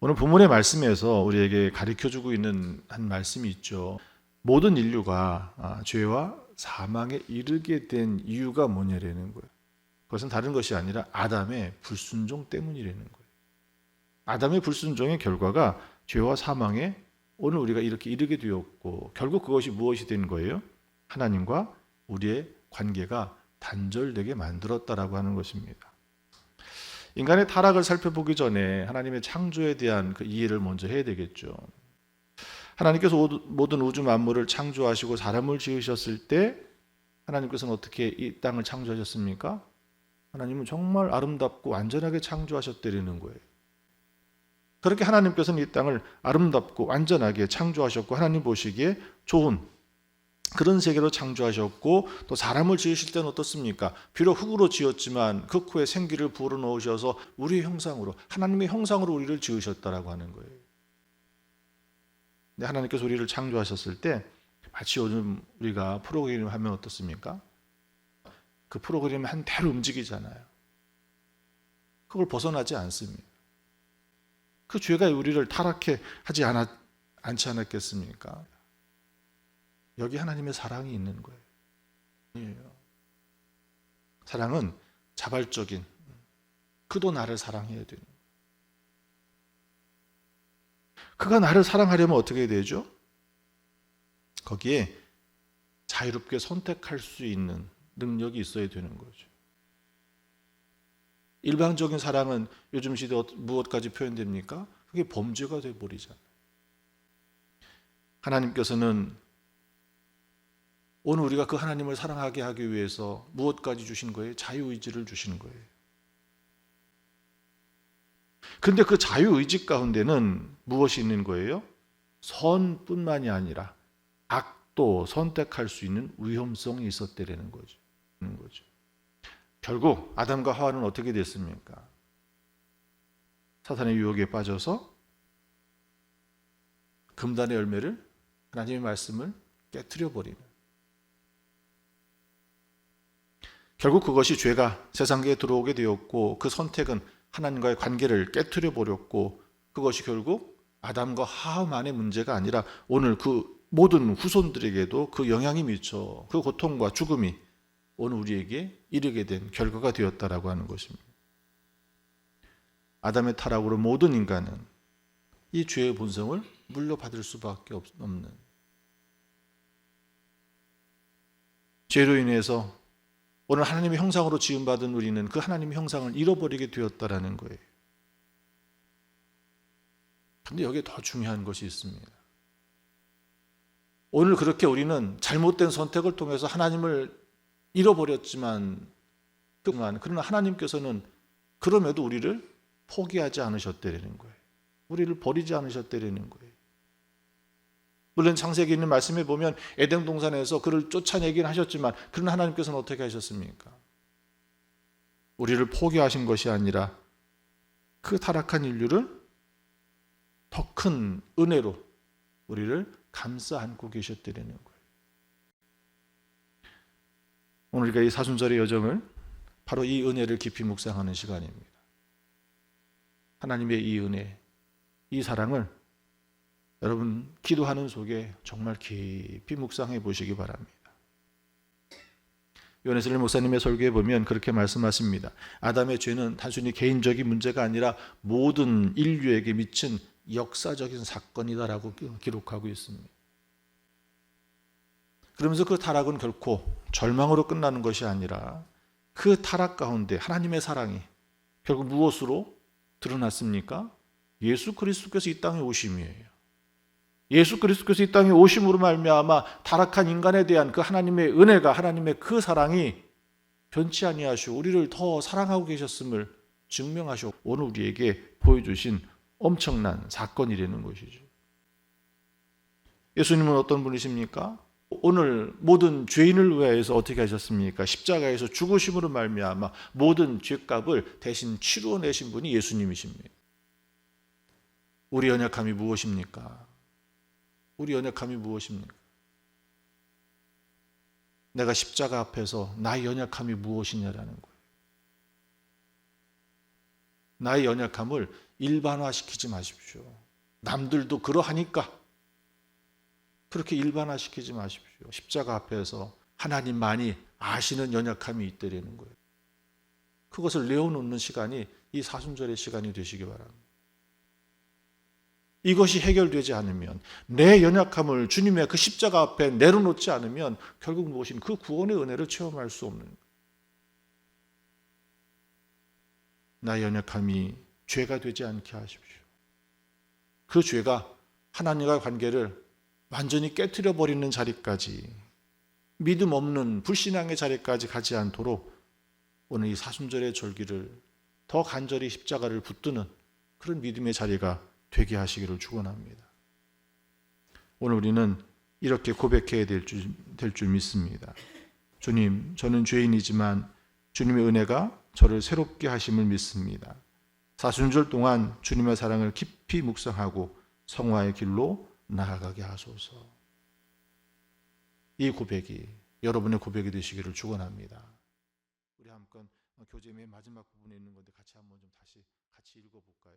오늘 본문의 말씀에서 우리에게 가르쳐 주고 있는 한 말씀이 있죠. 모든 인류가 아, 죄와 사망에 이르게 된 이유가 뭐냐라는 거예요. 그것은 다른 것이 아니라 아담의 불순종 때문이라는 거예요. 아담의 불순종의 결과가 죄와 사망에 오늘 우리가 이렇게 이르게 되었고 결국 그것이 무엇이 된 거예요? 하나님과 우리의 관계가 단절되게 만들었다라고 하는 것입니다. 인간의 타락을 살펴보기 전에 하나님의 창조에 대한 그 이해를 먼저 해야 되겠죠. 하나님께서 모든 우주 만물을 창조하시고 사람을 지으셨을 때 하나님께서는 어떻게 이 땅을 창조하셨습니까? 하나님은 정말 아름답고 완전하게 창조하셨다는 거예요. 그렇게 하나님께서는 이 땅을 아름답고 완전하게 창조하셨고 하나님 보시기에 좋은 그런 세계로 창조하셨고 또 사람을 지으실 때는 어떻습니까? 비록 흙으로 지었지만 그 후에 생기를 불어 넣으셔서 우리의 형상으로 하나님의 형상으로 우리를 지으셨다라고 하는 거예요. 근데 하나님께서 우리를 창조하셨을 때 마치 요즘 우리가 프로그램 하면 어떻습니까? 그 프로그램이 한 대로 움직이잖아요. 그걸 벗어나지 않습니다. 그 죄가 우리를 타락해 하지 않았, 않지 않았겠습니까? 여기 하나님의 사랑이 있는 거예요. 사랑은 자발적인 그도 나를 사랑해야 되는 그가 나를 사랑하려면 어떻게 되죠? 거기에 자유롭게 선택할 수 있는 능력이 있어야 되는 거죠. 일방적인 사랑은 요즘 시대 무엇까지 표현됩니까? 그게 범죄가 돼 버리잖아요. 하나님께서는 오늘 우리가 그 하나님을 사랑하게 하기 위해서 무엇까지 주신 거예요? 자유의지를 주신 거예요. 근데 그 자유의지 가운데는 무엇이 있는 거예요? 선뿐만이 아니라 악도 선택할 수 있는 위험성이 있었다는 거죠. 거죠. 결국 아담과 하와는 어떻게 됐습니까? 사탄의 유혹에 빠져서 금단의 열매를 하나님의 말씀을 깨뜨려 버리는 결국 그것이 죄가 세상에 들어오게 되었고 그 선택은 하나님과의 관계를 깨뜨려 버렸고 그것이 결국 아담과 하와만의 문제가 아니라 오늘 그 모든 후손들에게도 그 영향이 미쳐 그 고통과 죽음이 오늘 우리에게 이르게 된 결과가 되었다라고 하는 것입니다. 아담의 타락으로 모든 인간은 이 죄의 본성을 물려받을 수밖에 없는 죄로 인해서 오늘 하나님의 형상으로 지음받은 우리는 그 하나님의 형상을 잃어버리게 되었다라는 거예요. 근데 여기에 더 중요한 것이 있습니다. 오늘 그렇게 우리는 잘못된 선택을 통해서 하나님을 잃어버렸지만 그러나 하나님께서는 그럼에도 우리를 포기하지 않으셨다는 거예요. 우리를 버리지 않으셨다는 거예요. 물론 창세기 있는 말씀에 보면 에덴 동산에서 그를 쫓아내긴 하셨지만 그런 하나님께서는 어떻게 하셨습니까? 우리를 포기하신 것이 아니라 그 타락한 인류를 더 큰 은혜로 우리를 감싸 안고 계셨다는 거예요. 오늘 우리가 이 사순절의 여정을 바로 이 은혜를 깊이 묵상하는 시간입니다. 하나님의 이 은혜, 이 사랑을 여러분 기도하는 속에 정말 깊이 묵상해 보시기 바랍니다. 요네슬 목사님의 설교에 보면 그렇게 말씀하십니다. 아담의 죄는 단순히 개인적인 문제가 아니라 모든 인류에게 미친 역사적인 사건이다라고 기록하고 있습니다. 그러면서 그 타락은 결코 절망으로 끝나는 것이 아니라 그 타락 가운데 하나님의 사랑이 결국 무엇으로 드러났습니까? 예수 그리스도께서 이 땅에 오심이에요. 예수 그리스도께서 이 땅에 오심으로 말미암아 타락한 인간에 대한 그 하나님의 은혜가 하나님의 그 사랑이 변치 아니하시고 우리를 더 사랑하고 계셨음을 증명하시고 오늘 우리에게 보여주신 엄청난 사건이라는 것이죠. 예수님은 어떤 분이십니까? 오늘 모든 죄인을 위하여서 어떻게 하셨습니까? 십자가에서 죽으심으로 말미암아 모든 죄값을 대신 치루어 내신 분이 예수님이십니다. 우리 연약함이 무엇입니까? 우리 연약함이 무엇입니까? 내가 십자가 앞에서 나의 연약함이 무엇이냐라는 거예요. 나의 연약함을 일반화시키지 마십시오. 남들도 그러하니까 그렇게 일반화시키지 마십시오. 십자가 앞에서 하나님만이 아시는 연약함이 있다라는 거예요. 그것을 내어놓는 시간이 이 사순절의 시간이 되시기 바랍니다. 이것이 해결되지 않으면 내 연약함을 주님의 그 십자가 앞에 내려놓지 않으면 결국 무엇인 그 구원의 은혜를 체험할 수 없는. 나의 연약함이 죄가 되지 않게 하십시오. 그 죄가 하나님과 관계를 완전히 깨뜨려 버리는 자리까지 믿음 없는 불신앙의 자리까지 가지 않도록 오늘 이 사순절의 절기를 더 간절히 십자가를 붙드는 그런 믿음의 자리가 되게 하시기를 축원합니다. 오늘 우리는 이렇게 고백해야 될 줄, 될 줄 믿습니다. 주님, 저는 죄인이지만 주님의 은혜가 저를 새롭게 하심을 믿습니다. 사순절 동안 주님의 사랑을 깊이 묵상하고 성화의 길로 나아가게 하소서. 이 고백이 여러분의 고백이 되시기를 축원합니다. 우리 한번 교재 맨 마지막 부분에 있는 건데 같이 한번 좀 다시 같이 읽어 볼까요?